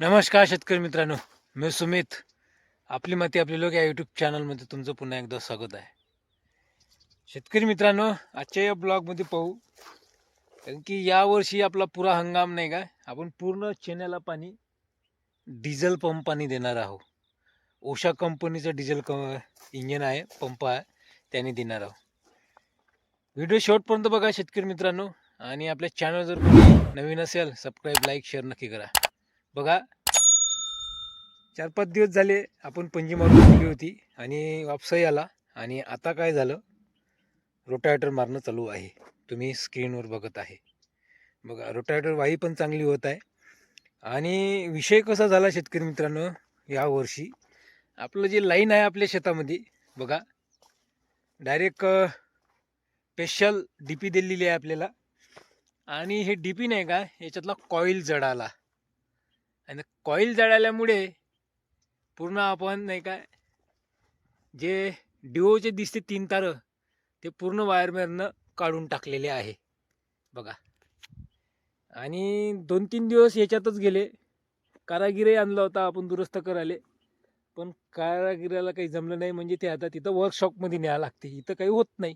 नमस्कार शेतकरी मित्रांनो मी सुमित. आपली माती आपली लोक या यूट्यूब चॅनलमध्ये तुमचं पुन्हा एकदा स्वागत आहे. शेतकरी मित्रांनो आजच्या या ब्लॉगमध्ये पाहू कारण की यावर्षी आपला पुरा हंगाम नाही का आपण पूर्ण चेन्याला पाणी डिझेल पंपाने देणार आहोत. ओशा कंपनीचं डिझेल क इंजिन आहे पंप आहे त्याने देणार आहोत. व्हिडिओ शेवटपर्यंत बघा शेतकरी मित्रांनो आणि आपल्या चॅनल जर नवीन असेल सबस्क्राईब लाईक शेअर नक्की करा. बघा चार पाच दिवस झाले आपण पंजी मारून ठेवली होती आणि वापसाही आला. आणि आता काय झालं? रोटावेटर मारणं चालू आहे. तुम्ही स्क्रीनवर बघत आहे. बघा रोटावेटर वाही पण चांगली होत आहे. आणि विषय कसा झाला शेतकरी मित्रांनो यावर्षी? आपलं जे लाईन आहे आपल्या शेतामध्ये बघा. डायरेक्ट स्पेशल डी पी दिलेली आहे आपल्याला. आणि हे डी पी नाही का याच्यातला कॉईल जळाला. आणि कॉईल जळाल्यामुळे पूर्ण आपण नाही काय जे डिओचे दिसते तीन तारं ते पूर्ण वायरमॅननं काढून टाकलेले आहे. बघा. आणि दोन तीन दिवस याच्यातच गेले. कारागिरही आणला होता आपण दुरुस्त करायला. पण कारागिराला काही जमलं नाही म्हणजे ते आता तिथं वर्कशॉपमध्ये न्यावं लागते. इथं काही होत नाही.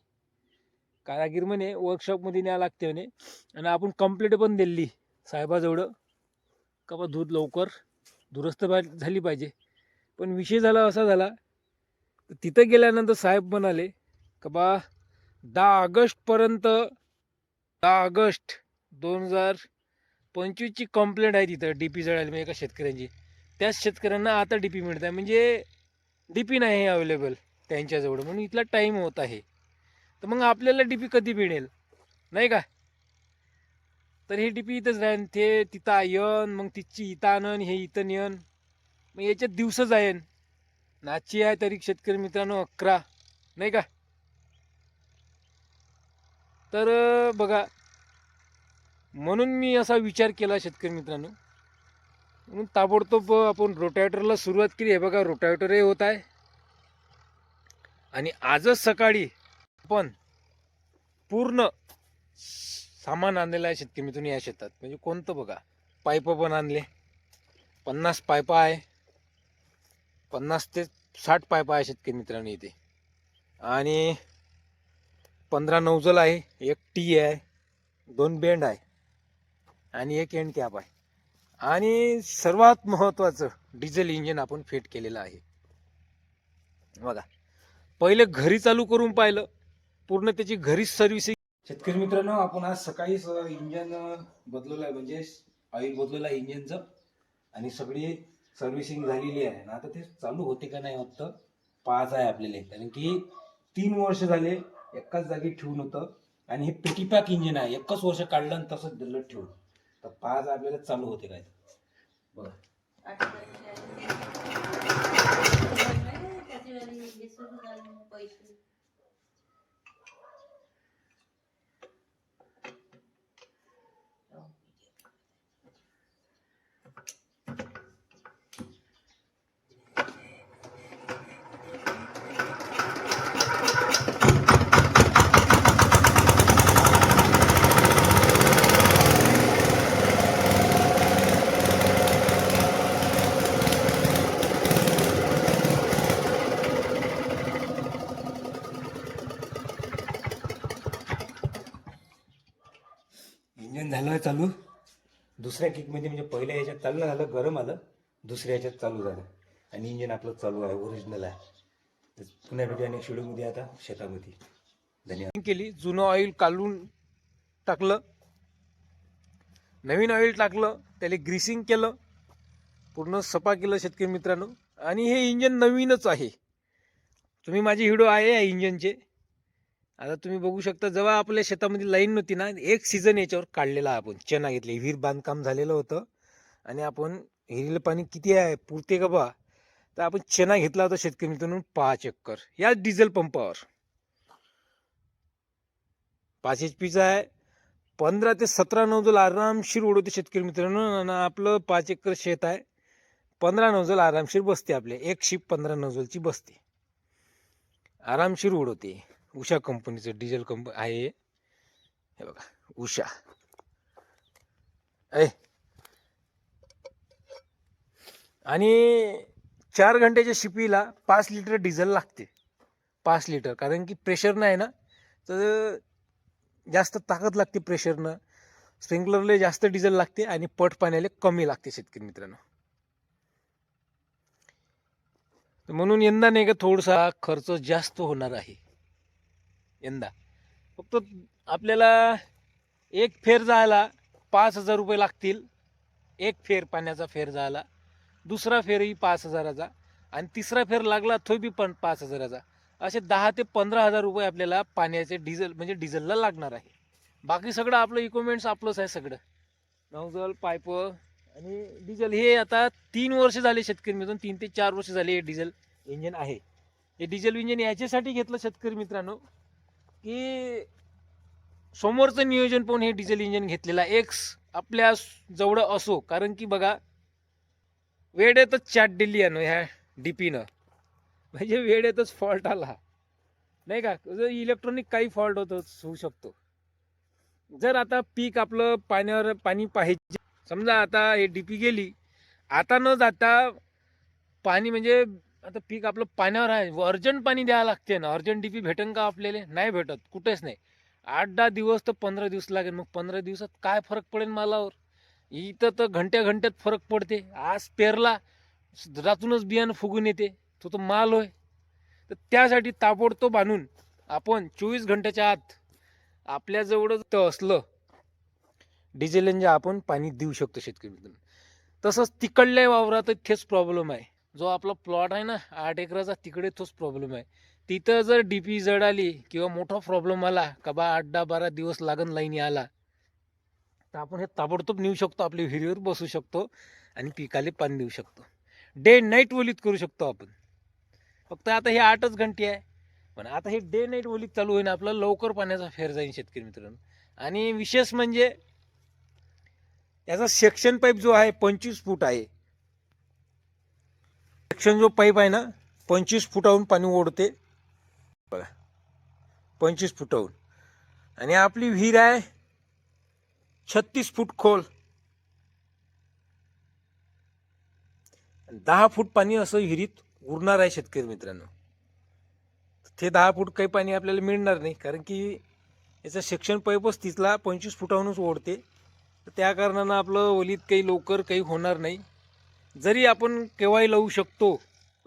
कारागीर म्हणे वर्कशॉपमध्ये न्यावं लागते म्हणे. आणि आपण कंप्लेंट पण दिली साहेबाजवळ. का बा दूध लवकर दुरुस्त पा- झाली पाहिजे. पण विषय झाला असा झाला तर तिथं गेल्यानंतर साहेब म्हणाले का बा दहा ऑगस्टपर्यंत दहा ऑगस्ट दोन हजार पंचवीसची कंप्लेंट आहे तिथं डी पी जळाली म्हणजे एका शेतकऱ्यांची. त्याच शेतकऱ्यांना आता डी पी मिळत आहे म्हणजे डी पी नाही आहे अवेलेबल त्यांच्याजवळ म्हणून इथला टाईम होत आहे. तर मग आपल्याला डी पी कधी मिळेल? नाही का? तर हे डीपी इथंच राहीन ते तिथं येन मग तिची इथं आणन हे इथं नेन. मग याच्यात दिवस जाईन नाची आहे तरी शेतकरी मित्रांनो अकरा. नाही का? तर बघा. म्हणून मी असा विचार केला शेतकरी मित्रांनो. म्हणून ताबडतोब आपण रोटावेटरला सुरुवात केली. आहे बघा रोटावेटरही होत आहे. आणि आजच सकाळी आपण पूर्ण सामान आणलेलं आहे शेतकरी मित्रांनो या शेतात. म्हणजे कोणतं बघा? पाईप पण आणले. पन्नास पायपा आहे. पन्नास ते साठ पायपा आहे शेतकरी मित्रांनो इथे. आणि पंधरा नौजल आहे एक टी आहे दोन बेंड आहे आणि एक एंड कॅप आहे. आणि सर्वात महत्त्वाचं डिझेल इंजिन आपण फिट केलेलं आहे. बघा पहिले घरी चालू करून पाहिलं पूर्ण त्याची घरीच सर्व्हिसिंग शेतकरी मित्रांनो आपण आज सकाळीच इंजन बदलवलं आहे म्हणजे ऑइल बदलवलं आहे इंजिनचं. आणि सगळी सर्व्हिसिंग झालेली आहे ना आता ते चालू होते का नाही होतं पाच आहे आपल्याला कारण की तीन वर्ष झाले एकाच जागी ठेवून होतं आणि हे पिटीपॅक इंजिन आहे. एकच वर्ष काढलं आणि तसंच दिलं ठेवून. तर पाच आपल्याला चालू होते काय. बघा पैसे इंजन झालं आहे चालू? दुसऱ्या किकमध्ये म्हणजे पहिल्या याच्यात चालू झालं गरम आलं. दुसऱ्या याच्यात चालू झालं. आणि इंजन आपलं चालू आहे ओरिजिनल आहे. तर पुन्हा भेटू आणि शेड्यूलमध्ये आता शेतामध्ये. धन्यवाद. केली जुनं ऑइल काढून टाकलं. नवीन ऑइल टाकलं त्याला ग्रीसिंग केलं. पूर्ण सपा केलं शेतकरी मित्रांनो. आणि हे इंजन नवीनच आहे. तुम्ही माझे व्हिडिओ आहे या इंजनचे आता तुम्ही बघू शकता जेव्हा आपल्या शेतामध्ये लाईन नव्हती ना एक सीझन याच्यावर काढलेला आपण चना घेतले विहीर बांधकाम झालेलं होतं. आणि आपण विहिरीलं पाणी किती आहे पुरते का बा? तर आपण चना घेतला होता शेतकरी मित्रांनो पाच एकर. या डिझेल पंपावर पाच एच पीचा आहे. पंधरा ते सतरा नौजल आरामशीर उडवते शेतकरी मित्रांनो आणि आपलं पाच एकर शेत आहे. पंधरा नौजल आरामशीर बसते आपले. एक शिप पंधरा नौजलची बसते. आरामशीर उडवते. उषा कंपनीचं डिझेल कंप आहे. हे बघा उषा. ऐ. आणि चार घंट्याच्या शिपीला पाच लिटर डिझेल लागते. पाच लिटर कारण की प्रेशर नाही ना? तर जास्त ताकद लागते प्रेशरनं स्प्रिंकलरला जास्त डिझेल लागते आणि पट पाण्याला कमी लागते शेतकरी मित्रांनो. म्हणून यंदा नाही का थोडासा खर्च जास्त होणार आहे. यंदा. फक्त आपल्याला एक फेर जायला पाच हजार रुपये लागतील. एक फेर पाण्याचा फेर जायला. दुसरा फेरही पाच हजाराचा. आणि तिसरा फेर लागला तो बी पण पाच हजाराचा. असे दहा ते पंधरा हजार रुपये आपल्याला पाण्याचे डिझेल म्हणजे डिझेलला लागणार आहे. बाकी सगळं आपलं इक्विपमेंट्स आपलंच आहे सगळं. नौजल पाईप आणि डिझेल. हे आता तीन वर्ष झाले शेतकरी मित्रांनो तीन ते चार वर्ष झाले हे डिझेल इंजिन आहे. हे डिझेल इंजिन याच्यासाठी घेतलं शेतकरी मित्रांनो. की समोरचं नियोजन पाहून हे डिझेल इंजिन घेतलेला एक्स आपल्या जवळ असो कारण की बघा वेळेतच चाट दिली आहे ना ह्या डीपीनं म्हणजे वेळेतच फॉल्ट आला. नाही का? जर इलेक्ट्रॉनिक काही फॉल्ट होत होऊ शकतो. जर आता पीक आपलं पाण्यावर पाणी पाहिजे समजा आता हे डीपी गेली आता न जाता पाणी म्हणजे आता पीक आपलं पाण्यावर आहे. अर्जंट पाणी द्यावं लागते ना. अर्जंट डीपी भेटेन का आपल्याला? नाही भेटत. कुठेच नाही. आठ दहा दिवस तर पंधरा दिवस लागेल. मग पंधरा दिवसात काय फरक पडेल मालावर? इथं तर घंट्या घंट्यात फरक पडते. आज पेरला रातूनच बियाणं फुगून येते. तो तो माल होय. तर त्यासाठी ताबडतोब आणून आपण चोवीस घंट्याच्या आत आपल्याजवळ तर असलं डिझेल इंजिन आपण पाणी देऊ शकतो शेतकरी मित्रांनो. तसंच तिकडल्या वावरात तेच प्रॉब्लेम आहे. जो आपला प्लॉट आहे ना आठ एकराचा तिकडे तोच प्रॉब्लेम आहे. तिथं जर डी पी जड आली किंवा मोठा प्रॉब्लेम आला का बा आठ दहा बारा दिवस लागन लाईनी आला तर आपण हे ताबडतोब नेऊ शकतो आपल्या विहिरीवर बसू शकतो आणि पिकाले पाणी देऊ शकतो. डे नाईट ओलीत करू शकतो आपण. फक्त आता हे आठच घंटे आहे पण आता हे डे नाईट ओलीत चालू होईन आपलं लवकर पाण्याचा फेर जाईल शेतकरी मित्रांनो. आणि विशेष म्हणजे याचा सेक्शन पाईप जो आहे पंचवीस फूट आहे. सेक्शन जो पाईप आहे ना पंचवीस फुटाहून पाणी ओढते. बघा पंचवीस फुटाहून आणि आपली विहीर आहे छत्तीस फूट खोल. दहा फूट पाणी असं विहिरीत उरणार आहे शेतकरी मित्रांनो. ते दहा फूट काही पाणी आपल्याला मिळणार नाही कारण की याचा सेक्शन पाईपच तिथला पंचवीस फुटाहूनच ओढते. तर त्या कारणानं आपलं ओलीत काही लवकर काही होणार नाही. जरी आपण केव्हाही लावू शकतो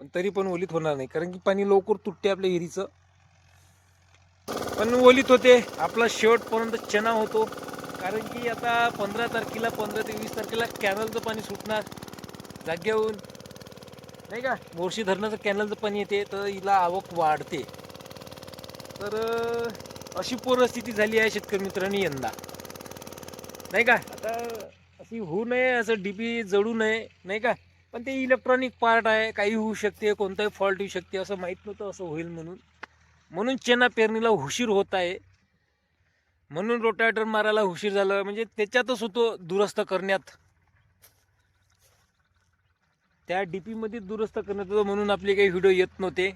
पण तरी पण ओलीत होणार नाही. कारण की पाणी लवकर तुटते आपल्या हिरीचं. पण ओलीत होते. आपला शेवटपर्यंत चना होतो. कारण की आता पंधरा तारखेला पंधरा ते वीस तारखेला कॅनलचं पाणी सुटणार. जाग्याहून नाही का? मोर्शी धरणाचं कॅनलचं पाणी येते तर हिला आवक वाढते. तर अशी परिस्थिती झाली आहे शेतकरी मित्रांनी यंदा. नाही का? आता अशी होऊ नये असं डीपी जळू नये नाही का? पण ते इलेक्ट्रॉनिक पार्ट आहे काही होऊ शकते कोणताही फॉल्ट येऊ शकते असं माहीत नव्हतं असं होईल म्हणून. म्हणून चेना पेरणीला हुशीर होत आहे. म्हणून रोटावेटर मारायला हुशीर झालं. म्हणजे त्याच्यातच होतो दुरुस्त करण्यात. त्या डी पीमध्ये दुरुस्त करण्यात होतं म्हणून आपले काही व्हिडिओ येत नव्हते.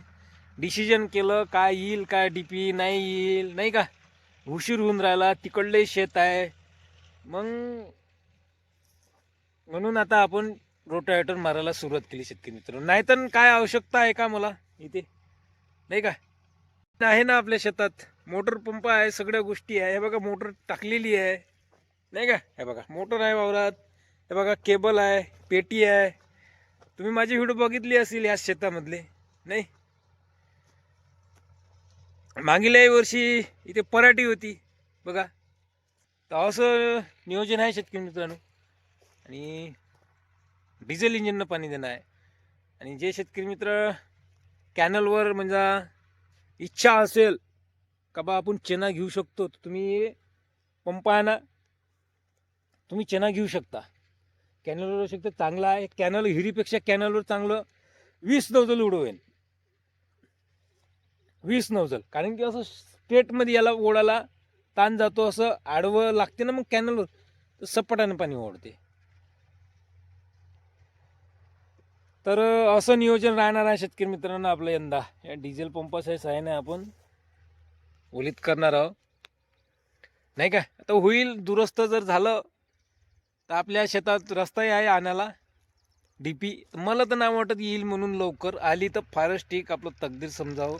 डिसिजन केलं काय येईल काय डी पी नाही येईल नाही का? हुशीर होऊन राहिला तिकडले शेत आहे. मग म्हणून आता आपण रोटावेटर मारायला सुरुवात केली शेतकरी नाही नाहीतर काय आवश्यकता आहे का मला इथे? नाही का? आहे ना आपल्या शेतात. मोटर पंप आहे सगळ्या गोष्टी आहे. हे बघा मोटर टाकलेली आहे. नाही का? हे बघा मोटर आहे वावरात. हे बघा केबल आहे पेटी आहे. तुम्ही माझी व्हिडिओ बघितली असेल या शेतामधले नाही? मागील वर्षी इथे पराठी होती बघा. तर असं नियोजन आहे शेतकरी मित्रांनो. आणि डिझेल इंजिननं पाणी देणं आहे. आणि जे शेतकरी मित्र कॅनलवर म्हणजे इच्छा असेल का बा आपण चेना घेऊ शकतो तुम्ही पंप आहे ना तुम्ही चेना घेऊ शकता. कॅनलवर शकता चांगला आहे. कॅनल हिरीपेक्षा कॅनलवर चांगलं वीस नवजल उडवेन. वीस नवजल कारण की असं स्ट्रेटमध्ये याला ओढायला ताण जातो असं आडवं लागते ना मग कॅनलवर तर पाणी ओढते. तर असं नियोजन राहणार आहे शेतकरी मित्रांनो आपलं यंदा. या डिझेल पंपाच्या सहाय्याने आपण. ओलीत करणार आहोत. नाही का? आता होईल दुरुस्त जर झालं तर आपल्या शेतात रस्ताही आहे आणायला. डी पी मला तर नाही वाटत येईल म्हणून लवकर. आली तर फारच ठीक आपलं तकदीर समजावं.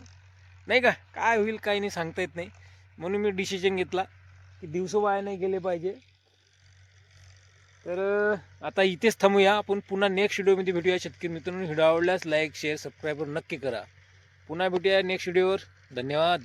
नाही का? काय होईल काय नाही सांगता येत नाही. म्हणून मी डिसिजन घेतला की दिवस वाया नाही गेले पाहिजे. तर आता इथेच थांबूया. आपण पुन्हा नेक्स्ट व्हिडिओमध्ये भेटूया. शेतकरी मित्रांनो व्हिडिओ आवडल्यास लाईक शेअर सबस्क्राईबर नक्की करा. पुन्हा भेटूया नेक्स्ट व्हिडिओवर धन्यवाद.